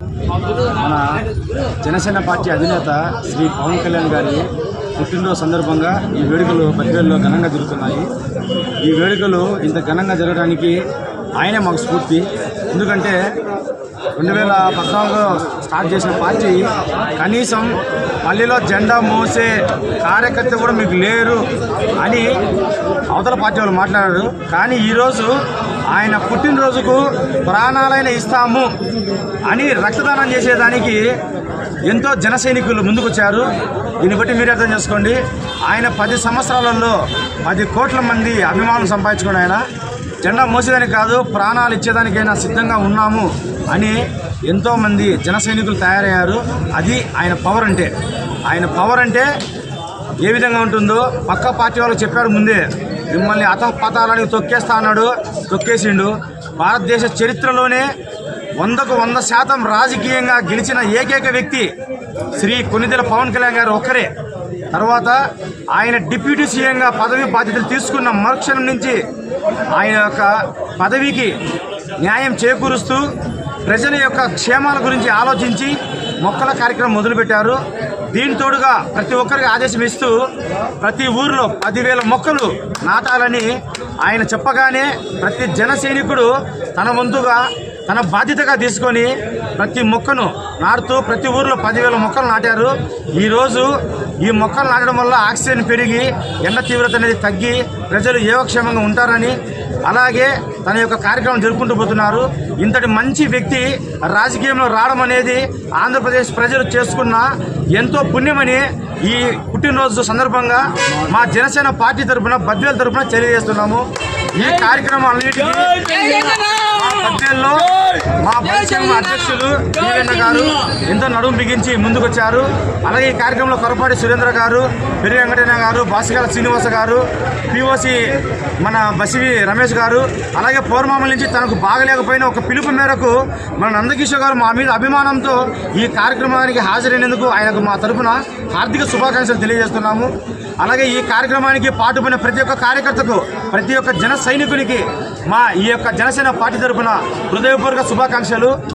మన జనసేన పార్టీ అధినేత శ్రీ పవన్ కళ్యాణ్ గారి పుట్టినరోజు సందర్భంగా ఈ వేడుకలు బద్వేల్లో ఘనంగా జరుగుతున్నాయి. ఈ వేడుకలు ఇంత ఘనంగా జరగడానికి ఆయనే మాకు స్ఫూర్తి. ఎందుకంటే రెండు వేల పద్నాలుగులో స్టార్ట్ చేసిన పార్టీ. కనీసం పల్లెలో జెండా మోసే కార్యకర్త కూడా మీకు లేరు అని అవతల పార్టీ వాళ్ళు మాట్లాడారు. కానీ ఈరోజు ఆయన పుట్టినరోజుకు ప్రాణాలైన ఇస్తాము అని రక్తదానం చేసేదానికి ఎంతో జన సైనికులు ముందుకొచ్చారు. దీన్ని బట్టి మీరు అర్థం చేసుకోండి. ఆయన పది సంవత్సరాలలో పది కోట్ల మంది అభిమానులు సంపాదించుకుని ఆయన జెండా మోసేదానికి కాదు ప్రాణాలు ఇచ్చేదానికైనా సిద్ధంగా ఉన్నాము అని ఎంతోమంది జన సైనికులు తయారయ్యారు. అది ఆయన పవర్ అంటే. ఆయన పవర్ అంటే ఏ విధంగా ఉంటుందో పక్క పార్టీ వాళ్ళు చెప్పారు ముందే. మిమ్మల్ని అతపాతాలని తొక్కేస్తా అన్నాడు తొక్కేసిండు. భారతదేశ చరిత్రలోనే వందకు వంద శాతం రాజకీయంగా గెలిచిన ఏకైక వ్యక్తి శ్రీ కొన్నిదెల పవన్ కళ్యాణ్ గారు ఒక్కరే. తర్వాత ఆయన డిప్యూటీ సీఎంగా పదవి బాధ్యతలు తీసుకున్న మరుక్షణం నుంచి ఆయన యొక్క పదవికి న్యాయం చేకూరుస్తూ ప్రజల యొక్క క్షేమాల గురించి ఆలోచించి మొక్కల కార్యక్రమం మొదలుపెట్టారు. దీంతోడుగా ప్రతి ఒక్కరికి ఆదేశం ఇస్తూ ప్రతి ఊరిలో పదివేల మొక్కలు నాటాలని ఆయన చెప్పగానే ప్రతి జన సైనికుడు తన వంతుగా తన బాధ్యతగా తీసుకొని ప్రతి మొక్కను నాటుతూ ప్రతి ఊర్లో పదివేల మొక్కలు నాటారు. ఈరోజు ఈ మొక్కలు నాటడం వల్ల ఆక్సిజన్ పెరిగి ఎండ తీవ్రత అనేది తగ్గి ప్రజలు యోగక్షేమంగా ఉంటారని అలాగే తన యొక్క కార్యక్రమం జరుపుకుంటూ పోతున్నారు. ఇంతటి మంచి వ్యక్తి రాజకీయంలో రావడం అనేది ఆంధ్రప్రదేశ్ ప్రజలు చేసుకున్న ఎంతో పుణ్యమని ఈ పుట్టినరోజు సందర్భంగా మా జనసేన పార్టీ తరఫున బద్వేల తరఫున తెలియజేస్తున్నాము. ఈ కార్యక్రమం అన్నిటికీ మా పరిశ్రమ అధ్యక్షులు దీవెన్న గారు ఎంతో నడుము బిగించి ముందుకొచ్చారు. అలాగే ఈ కార్యక్రమంలో కొరపాటి సురేంద్ర గారు పెరి వెంకటయ్య గారు బాసిగాల శ్రీనివాస గారు పిఓసి మన బసివి రమేష్ గారు అలాగే పౌర్మామల నుంచి తనకు బాగలేకపోయిన ఒక పిలుపు మేరకు మన నందకిషోర్ గారు మా మీద అభిమానంతో ఈ కార్యక్రమానికి హాజరైనందుకు ఆయనకు మా తరపున హార్దిక శుభాకాంక్షలు తెలియజేస్తున్నాము. అలాగే ఈ కార్యక్రమానికి పాటుపడిన ప్రతి ఒక్క కార్యకర్తకు ప్రతి ఒక్క జన సైనికునికి మా ఈ యొక్క జనసేన పార్టీ తరపున హృదయపూర్వక శుభాకాంక్షలు.